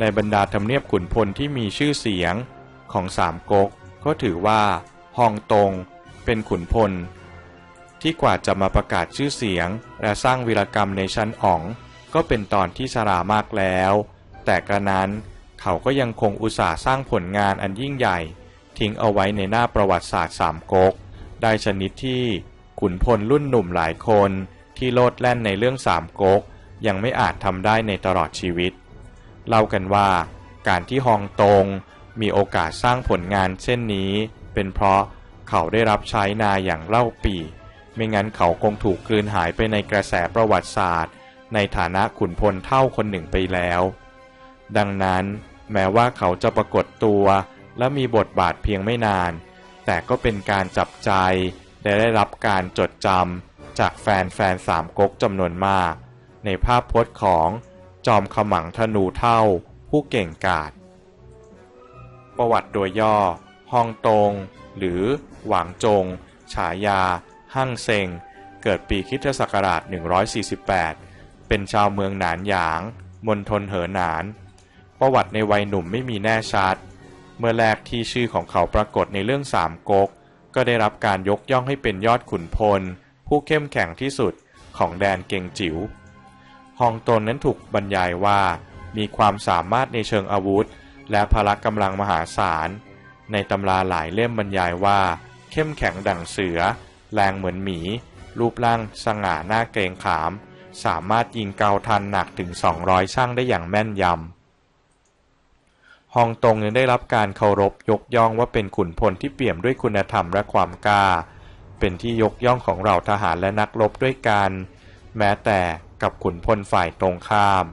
ในบรรดาทำเนียบขุนพลที่มีชื่อเสียงของสามก๊กก็ถือว่าฮองตงเป็นขุนพล ที่กว่าจะมาประกาศชื่อเสียง และสร้างวีรกรรมในชั้นอ๋อง ก็เป็นตอนที่ชรามากแล้ว แต่กระนั้นเขาก็ยังคงอุตส่าห์สร้างผลงานอันยิ่งใหญ่ ทิ้งเอาไว้ในหน้าประวัติศาสตร์สามก๊กได้ชนิดที่ขุนพลรุ่นหนุ่มหลายคนที่โลดแล่นในเรื่องสามก๊กยังไม่อาจทำได้ในตลอดชีวิต เล่ากันว่า การที่ฮองตงมีโอกาสสร้างผลงานเช่นนี้ เป็นเพราะเขาได้รับใช้นาอย่างเล่าปี ไม่งั้นเขาคงถูกกลืนหายไปในกระแสประวัติศาสตร์ ในฐานะขุนพลเท่าคนหนึ่งไปแล้ว ดังนั้นแม้ว่าเขาจะปรากฏตัวและมีบทบาทเพียงไม่นาน แต่ก็เป็นการจับใจและได้รับการจดจำจากแฟนแฟนสามก๊กจำนวนมาก ในภาพพจน์ของ จอมขมังธนูเท่า ผู้เก่งกาจประวัติโดยย่อฮองตง หรือ หวางจง ฉายา หั่งเซงเกิดปีคริสตศักราช 148 เป็นชาวเมืองหนานหยาง มณฑลเหอหนาน ประวัติในวัยหนุ่มไม่มีแน่ชัด เมื่อแรกที่ชื่อของเขาปรากฏในเรื่องสามก๊ก ก็ได้รับการยกย่องให้เป็นยอดขุนพล ผู้เข้มแข็งที่สุดของแดนเกงจิ๋ว ฮองตนนั้นถูกบรรยายว่า มีความสามารถในเชิงอาวุธ และพละกำลังมหาศาล ในตำราหลายเล่มบรรยายว่า เข้มแข็งดั่งเสือ แรงเหมือนหมี รูปร่างสง่าหน้าเกรงขาม สามารถยิงเกาทันหนักถึง 200 ช่างได้อย่างแม่นยำฮองตงยังได้รับการเคารพยกย่องว่าเป็นขุนพลที่เปี่ยมด้วยคุณธรรมและความกล้า เป็นที่ยกย่องของเราทหารและนักรบด้วยกัน แม้แต่ กับขุนพลฝ่ายตรงข้าม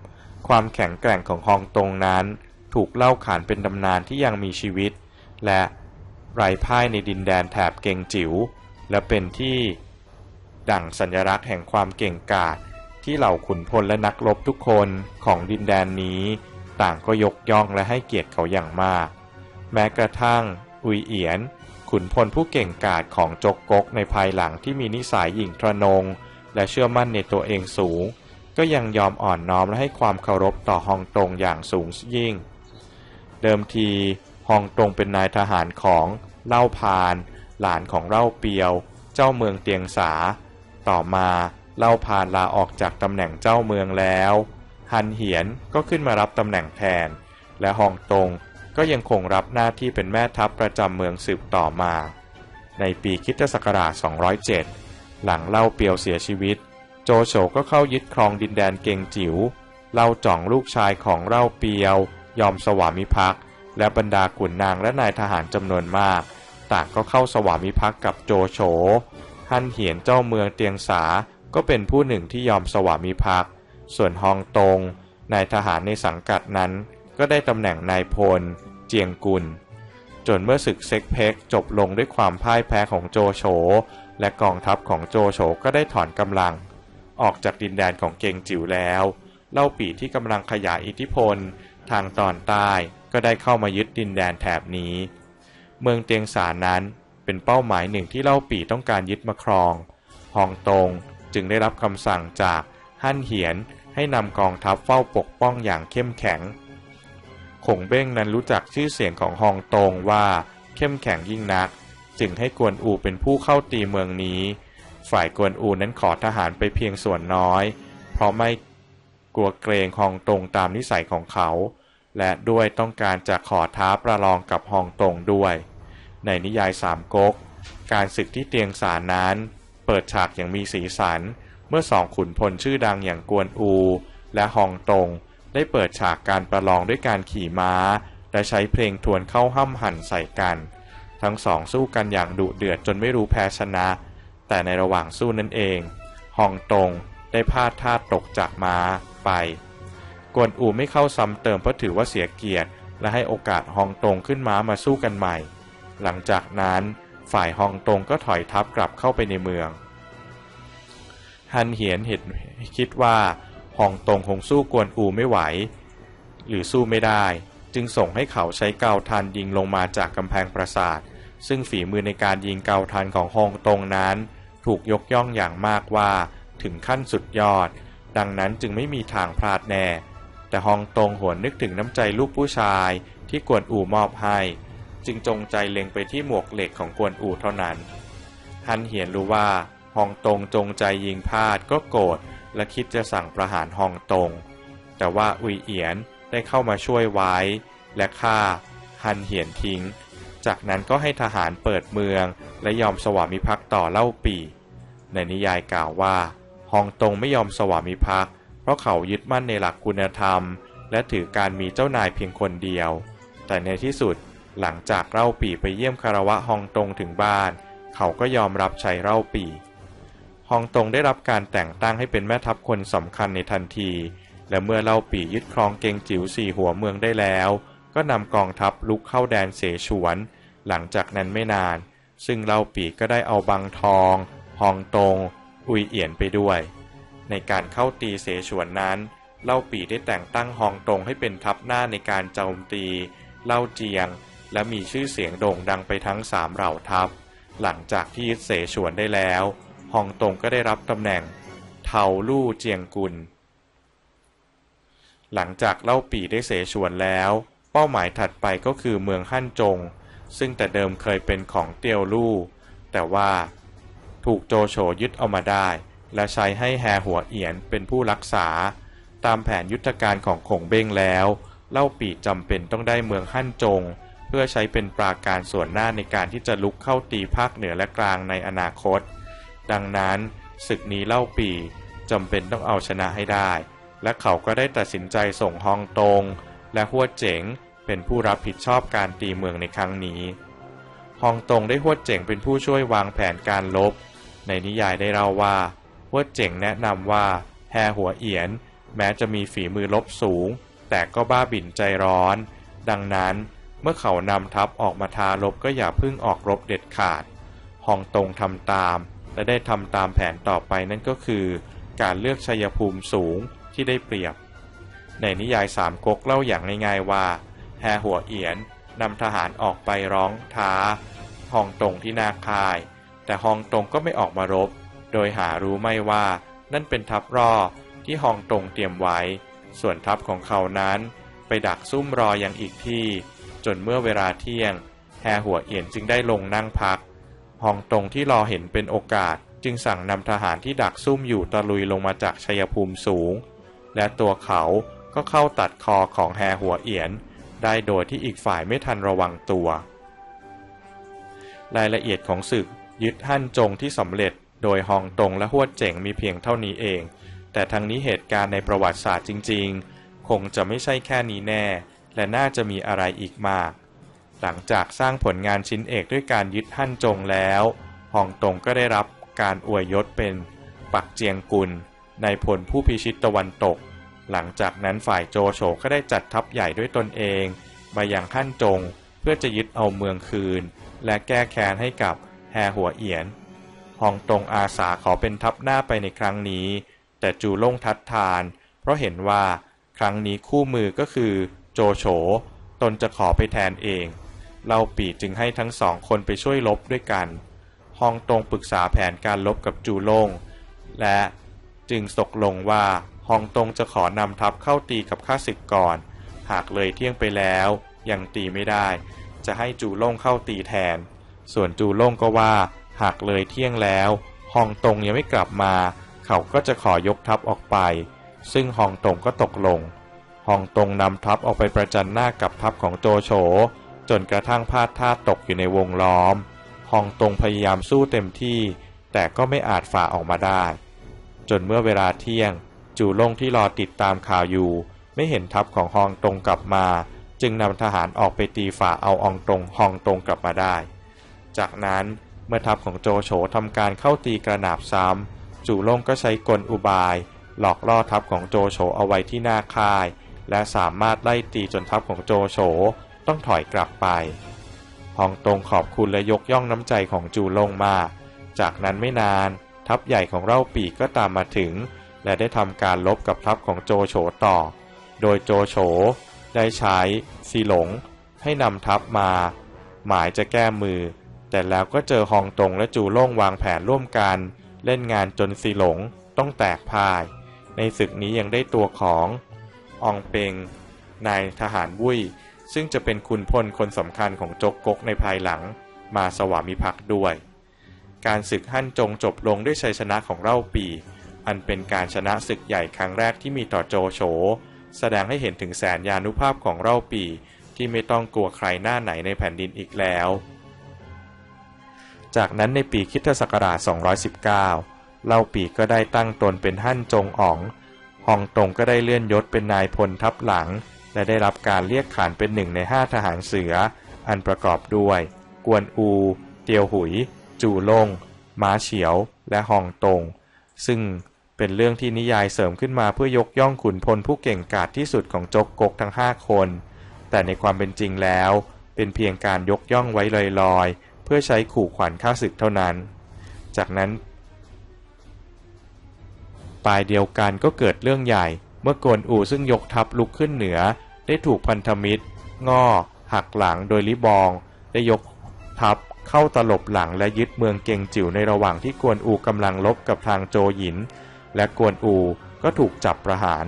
ความแข็งแกร่งของฮองตงนั้น ถูกเล่าขานเป็นตำนานที่ยังมีชีวิต และไร้พ่ายในดินแดนแถบเกงจิ๋วและเป็นที่ดั่งสัญลักษณ์แห่งความเก่งกาจที่เหล่าขุนพลและนักรบทุกคนของดินแดนนี้ ต่างก็ยกย่องและให้เกียรติเขาอย่างมาก แม้กระทั่ง อุยเอียน ขุนพลผู้เก่งกาจของจกกกในภายหลังที่มีนิสัยหยิ่งทะนง และเชื่อมั่นในตัวเองสูง ก็ยังยอมอ่อนน้อมและให้ความเคารพต่อฮองตงอย่างสูงยิ่ง เดิมทีฮองตงเป็นนายทหารของเล่าพาน หลานของเล่าเปียว เจ้าเมืองเตียงสา ต่อมาเล่าพานลาออกจากตำแหน่งเจ้าเมืองแล้ว ฮันเหียนก็ขึ้นมารับตำแหน่งแทน และฮองตงก็ยังคงรับหน้าที่เป็นแม่ทัพประจำเมืองสืบต่อมา ในปีคริสตศักราช 207 หลังเล่าเปียวเสียชีวิต โจโฉก็เข้ายึดครองดินแดนเกงจิว๋วเล่าจ่องลูกชายของเล่าเปียว ยอมสวามิภักดิ์และบรรดาขุนนางและนายทหารจำนวนมาก ต่างก็เข้าสวามิภักดิ์กับโจโฉฮั่นเหียนเจ้าเมืองเตียงสาก็เป็นผู้หนึ่งที่ยอมสวามิภักดิ์ส่วนฮองตงนายทหารในสังกัดนั้น ก็ได้ตำแหน่งนายพล เจียงกุล จนเมื่อศึกเซ็กเพกจบลงด้วยความพ่ายแพ้ของโจโฉ และกองทัพของโจโฉก็ได้ถอนกำลัง ออกจากดินแดนของเกงจิ๋วแล้ว เล่าปีที่กำลังขยายอิทธิพล ทางตอนใต้ก็ได้เข้ามายึดดินแดนแถบนี้ เมืองเตียงสานั้นเป็นเป้าหมายหนึ่งที่เล่าปีต้องการยึดมาครองฮองตงจึงได้รับคำสั่งจากฮั่นเหียนให้นำกองทัพเฝ้าปกป้องอย่างเข้มแข็งคงเบ้งนั้นรู้จักชื่อเสียงของฮองตงว่าเข้มแข็งยิ่งนัก จึงให้กวนอูเป็นผู้เข้าตีเมืองนี้ ฝ่ายกวนอูนั้นขอทหารไปเพียงส่วนน้อย เพราะไม่กลัวเกรงฮองตงตามนิสัยของเขา และด้วยต้องการจะขอท้าประลองกับฮองตงด้วย ในนิยายสามก๊ก การศึกที่เตียงสารนั้น เปิดฉากอย่างมีสีสัน เมื่อสองขุนพลชื่อดังอย่างกวนอู และฮองตงได้เปิดฉากการประลองด้วยการขี่ม้า และใช้เพลงทวนเข้าห้ำหั่นใส่กัน ทั้งสองสู้กันอย่างดุเดือดจนไม่รู้แพ้ชนะ แต่ในระหว่างสู้นั่นเองฮองตงได้พลาดท่าตกจากม้าไป กวนอูไม่เข้าซ้ำเติมเพราะถือว่าเสียเกียรติ และให้โอกาสฮองตงขึ้นม้ามาสู้กันใหม่ หลังจากนั้นฝ่ายฮองตงก็ถอยทัพกลับเข้าไปในเมือง ฮันเหียนเห็นคิดว่าฮองตงคงสู้กวนอูไม่ไหว หรือสู้ไม่ได้ จึงส่งให้เขาใช้เกาทันยิงลงมาจากกำแพงปราสาท ซึ่งฝีมือในการยิงเกาทันของฮองตงนั้น ถูกยกย่องอย่างมากว่าถึงขั้นสุดยอด ดังนั้นจึงไม่มีทางพลาดแน่ แต่ฮองตงหวนนึกถึงน้ำใจลูกผู้ชายที่กวนอูมอบให้ จึงจงใจเล็งไปที่หมวกเหล็กของกวนอูเท่านั้นฮันเหียนรู้ว่าฮองตงจงใจยิงพลาดก็โกรธและคิดจะสั่งประหารฮองตง แต่ว่าอุยเอียนได้เข้ามาช่วยไว้ และฆ่าฮันเหียนทิ้ง จากนั้นก็ให้ทหารเปิดเมือง และยอมสวามิภักดิ์ต่อเล่าปี ในนิยายกล่าวว่าฮองตงไม่ยอมสวามิภักดิ์เพราะเขายึดมั่นในหลักคุณธรรม และถือการมีเจ้านายเพียงคนเดียว แต่ในที่สุดหลังจากเล่าปีไปเยี่ยมคารวะฮองตงถึงบ้าน เขาก็ยอมรับใช้เล่าปีฮองตงได้รับการแต่งตั้งให้เป็นแม่ทัพคนสำคัญในทันที และเมื่อเล่าปียึดครองเกงจิ๋วสี่หัวเมืองได้แล้ว ก็นำกองทัพลุกเข้าแดนเสฉวน หลังจากนั้นไม่นาน ซึ่งเล่าปีก็ได้เอาบังทองฮองตง อุยเอียนไปด้วย ในการเข้าตีเสฉวนนั้น เล่าปีได้แต่งตั้งฮองตงให้เป็นทัพหน้าในการโจมตี เล่าเจียง และมีชื่อเสียงโด่งดังไปทั้งสามเหล่าทัพ หลังจากที่ยึดเสฉวนได้แล้วฮองตงก็ได้รับตำแหน่ง เทาลู่เจียงกุลหลังจากเล่าปีได้เสฉวนแล้ว เป้าหมายถัดไปก็คือเมืองฮั่นจง ซึ่งแต่เดิมเคยเป็นของเตียวลู่ แต่ว่าถูกโจโฉยึดเอามาได้ และใช้ให้แฮหัวเอียนเป็นผู้รักษา ตามแผนยุทธการของขงเบ้งแล้ว เล่าปีจำเป็นต้องได้เมืองฮั่นจง เพื่อใช้เป็นปราการส่วนหน้าในการที่จะลุกเข้าตีภาคเหนือและกลางในอนาคต ดังนั้นศึกนี้เล่าปีจำเป็นต้องเอาชนะให้ได้ และเขาก็ได้ตัดสินใจส่งฮองตงและหัวเจ๋ง เป็นผู้รับผิดชอบการตีเมืองในครั้งนี้ฮองตงได้หัวเจ๋งเป็นผู้ช่วยวางแผนการลบ ในนิยายได้เล่าว่าหัวเจ๋งแนะนำว่าแฮหัวเอียน แม้จะมีฝีมือลบสูง แต่ก็บ้าบิ่นใจร้อน ดังนั้นเมื่อเขานำทัพออกมาทาลบก็อย่าเพิ่งออกรบเด็ดขาดฮองตงทำตาม และได้ทำตามแผนต่อไปนั่นก็คือ การเลือกชัยภูมิสูงที่ได้เปรียบ ในนิยายสามก๊กเล่าอย่างง่ายๆว่า แฮหัวเอียนนำทหารออกไปร้องท้าฮองตงที่นาคาย แต่ฮองตงก็ไม่ออกมารบ โดยหารู้ไม่ว่านั่นเป็นทัพรอที่ฮองตงเตรียมไว้ ส่วนทัพของเขานั้นไปดักซุ่มรออย่างอีกที่ จนเมื่อเวลาเที่ยง แฮหัวเอียนจึงได้ลงนั่งพักฮองตงที่รอเห็นเป็นโอกาส จึงสั่งนำทหารที่ดักซุ่มอยู่ตะลุยลงมาจากชัยภูมิสูง และตัวเขาก็เข้าตัดคอของแฮหัวเอียน ได้โดยที่อีกฝ่ายไม่ทันระวังตัว รายละเอียดของศึกยึดฮั่นจงที่สำเร็จโดยฮองตงและฮวดเจ๋งมีเพียงเท่านี้เอง แต่ทั้งนี้เหตุการณ์ในประวัติศาสตร์จริง ๆ คงจะไม่ใช่แค่นี้แน่ และน่าจะมีอะไรอีกมาก หลังจากสร้างผลงานชิ้นเอกด้วยการยึดฮั่นจงแล้วฮองตงก็ได้รับการอวยยศเป็น ปักเจียงกุลในผลผู้พิชิตตะวันตก หลังจากนั้นฝ่ายโจโฉก็ได้จัดทัพใหญ่ด้วยตนเอง มายังฮั่นจงเพื่อจะยึดเอาเมืองคืน และแก้แค้นให้กับแฮหัวเอียนฮองตงอาสาขอเป็นทัพหน้าไปในครั้งนี้ แต่จูล่งทัดทาน เพราะเห็นว่าครั้งนี้คู่มือก็คือโจโฉตนจะขอไปแทนเองเล่าปีจึงให้ทั้งสองคนไปช่วยลบด้วยกันฮองตงปรึกษาแผนการลบกับจูล่งและจึงตกลงว่า ฮองตงจะขอนำทัพเข้าตีกับข้าศึกก่อน หากเลยเที่ยงไปแล้ว ยังตีไม่ได้ จะให้จูล่งเข้าตีแทน ส่วนจูล่งก็ว่า หากเลยเที่ยงแล้วฮองตงยังไม่กลับมา เขาก็จะขอยกทัพออกไป ซึ่งฮองตงก็ตกลงฮองตงนำทัพออกไปประจันหน้ากับทัพของโจโฉจนกระทั่งพลาดท่าตกอยู่ในวงล้อมฮองตงพยายามสู้เต็มที่ แต่ก็ไม่อาจฝ่าออกมาได้ จนเมื่อเวลาเที่ยง จูลงที่รอติดตามข่าวอยู่ ไม่เห็นทัพของฮองตงกลับมา จึงนำทหารออกไปตีฝ่าเอาอองตงฮองตงกลับมาได้ จากนั้นเมื่อทัพของโจโฉทำการเข้าตีกระหนาบซ้ำจูลงก็ใช้กลอุบาย หลอกล่อทัพของโจโฉเอาไว้ที่หน้าค่าย และสามารถไล่ตีจนทัพของโจโฉต้องถอยกลับไปฮองตงขอบคุณและยกย่องน้ำใจของจูลงมาก จากนั้นไม่นานทัพใหญ่ของเล่าปีก็ตามมาถึง และได้ทำการลบกับทัพของโจโฉต่อ โดยโจโฉได้ใช้ซีหลง ให้นำทัพมา หมายจะแก้มือ แต่แล้วก็เจอฮองตงและจูโล่งวางแผนร่วมกัน เล่นงานจนซีหลงต้องแตกพ่าย ในศึกนี้ยังได้ตัวของอองเปงนายทหารวุ้ยซึ่งจะเป็นคุณพลคนสำคัญของจกกกในภายหลัง มาสวามิภักดิ์ด้วย การศึกฮั่นจงจบลงด้วยชัยชนะของเล่าปี อันเป็นการชนะศึกใหญ่ครั้งแรกที่มีต่อโจโฉ แสดงให้เห็นถึงแสนยานุภาพของเล่าปีที่ไม่ต้องกลัวใครหน้าไหนในแผ่นดินอีกแล้ว จากนั้นในปีคริสตศักราช 219 เล่าปีก็ได้ตั้งตนเป็นฮั่นจงอ๋องฮองตงก็ได้เลื่อนยศเป็นนายพลทัพหลัง และได้รับการเรียกขานเป็นหนึ่งในห้าทหารเสือ อันประกอบด้วย กวนอู เตียวหุย จูลงม้าเฉียว และฮองตง ซึ่ง เป็นเรื่องที่นิยายเสริมขึ้นมาเพื่อยกย่องขุนพลผู้เก่งกาจที่สุดของจกกกทั้งห้าคน แต่ในความเป็นจริงแล้ว เป็นเพียงการยกย่องไว้ลอยๆ เพื่อใช้ขู่ขวัญข้าศึกเท่านั้น จากนั้นปลายเดียวกันก็เกิดเรื่องใหญ่ เมื่อกวนอูซึ่งยกทัพลุกขึ้นเหนือ ได้ถูกพันธมิตร ง่อ หักหลังโดยลิบอง ได้ยกทัพเข้าตลบหลังและยึดเมืองเกงจิ๋วในระหว่างที่กวนอูกำลังลบกับทางโจหยิน และกวนอูก็ถูกจับประหาร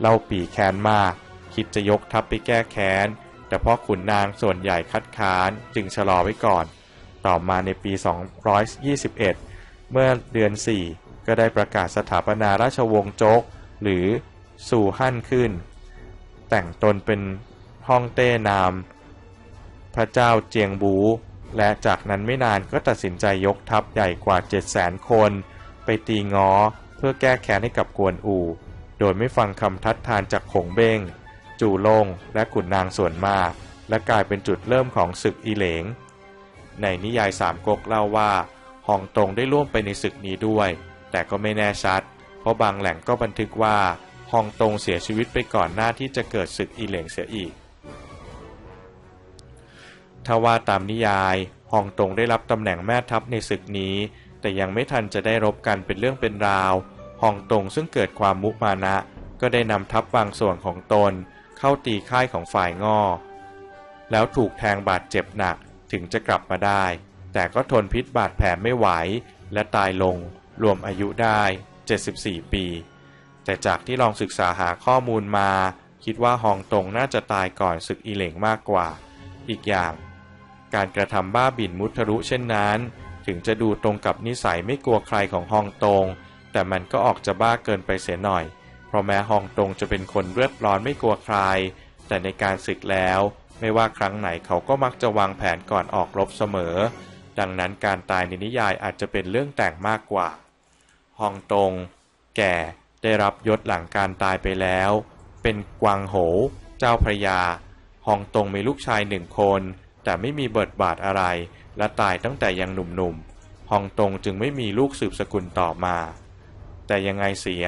เล่าปีแค้นมาก คิดจะยกทัพไปแก้แค้น แต่เพราะขุนนางส่วนใหญ่คัดค้านจึงชะลอไว้ก่อน ต่อมาในปี 221 เมื่อเดือน 4 ก็ได้ประกาศสถาปนาราชวงศ์โจก หรือสู่ฮั่นขึ้น แต่งตนเป็นฮ่องเต้นาม พระเจ้าเจียงบู และจากนั้นไม่นานก็ตัดสินใจยกทัพใหญ่กว่า 700,000 คน ไปตีง้อ พื่อแก้แค้นให้กับกวนอู โดยไม่ฟังคำทัดทานจากขงเบงจูลงและขุนนางส่วนมาก และกลายเป็นจุดเริ่มของศึกอีเหลง ในนิยายสามก๊กเล่าว่าฮองตงได้ร่วมไปในศึกนี้ด้วย แต่ก็ไม่แน่ชัด เพราะบางแหล่งก็บันทึกว่าฮองตงเสียชีวิตไปก่อนหน้าที่จะเกิดศึกอีเหลงเสียอีกถ้าว่าตามนิยายฮองตงได้รับตำแหน่งแม่ทัพในศึกนี้ แต่ยังไม่ทันจะได้รบกันเป็นเรื่องเป็นราว ฮองตงซึ่งเกิดความมุมานะ ก็ได้นำทัพบางส่วนของตน เข้าตีค่ายของฝ่ายง่อ แล้วถูกแทงบาดเจ็บหนักถึงจะกลับมาได้ แต่ก็ทนพิษบาดแผลไม่ไหว และตายลง รวมอายุได้ 74 ปี แต่จากที่ลองศึกษาหาข้อมูลมา คิดว่าฮองตงน่าจะตายก่อนศึกอีเหลงมากกว่า อีกอย่าง การกระทำบ้าบิ่นมุทะรุเช่นนั้น ถึงจะดูตรงกับนิสัยไม่กลัวใครของฮองตง แต่มันก็ออกจะบ้าเกินไปเสียหน่อย เพราะแม้ฮองตงจะเป็นคนเลือดร้อนไม่กลัวใคร แต่ในการศึกแล้ว ไม่ว่าครั้งไหนเขาก็มักจะวางแผนก่อนออกรบเสมอ ดังนั้นการตายในนิยายอาจจะเป็นเรื่องแต่งมากกว่าฮองตง แก่ได้รับยศหลังการตายไปแล้ว เป็นกวางโห เจ้าพระยาฮองตงมีลูกชายหนึ่งคน แต่ไม่มีเบิดบาทอะไร และตายตั้งแต่ยังหนุ่มๆฮองตงจึงไม่มีลูกสืบสกุลต่อมา แต่ยังไงเสีย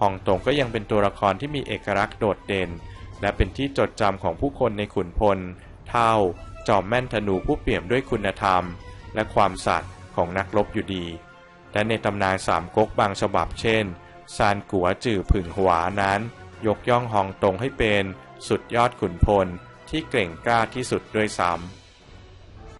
ฮองตงก็ยังเป็นตัวละครที่มีเอกลักษณ์โดดเด่น และเป็นที่จดจำของผู้คนในขุนพล เท่า จอมแม่นธนูผู้เปี่ยมด้วยคุณธรรม และความสัตย์ของนักรบอยู่ดี และในตำนานสามก๊กบางฉบับเช่น ซานกัวจื่อผึ่งหวานั้น ยกย่องฮองตงให้เป็นสุดยอดขุนพลที่เก่งกล้าที่สุดด้วยซ้ำ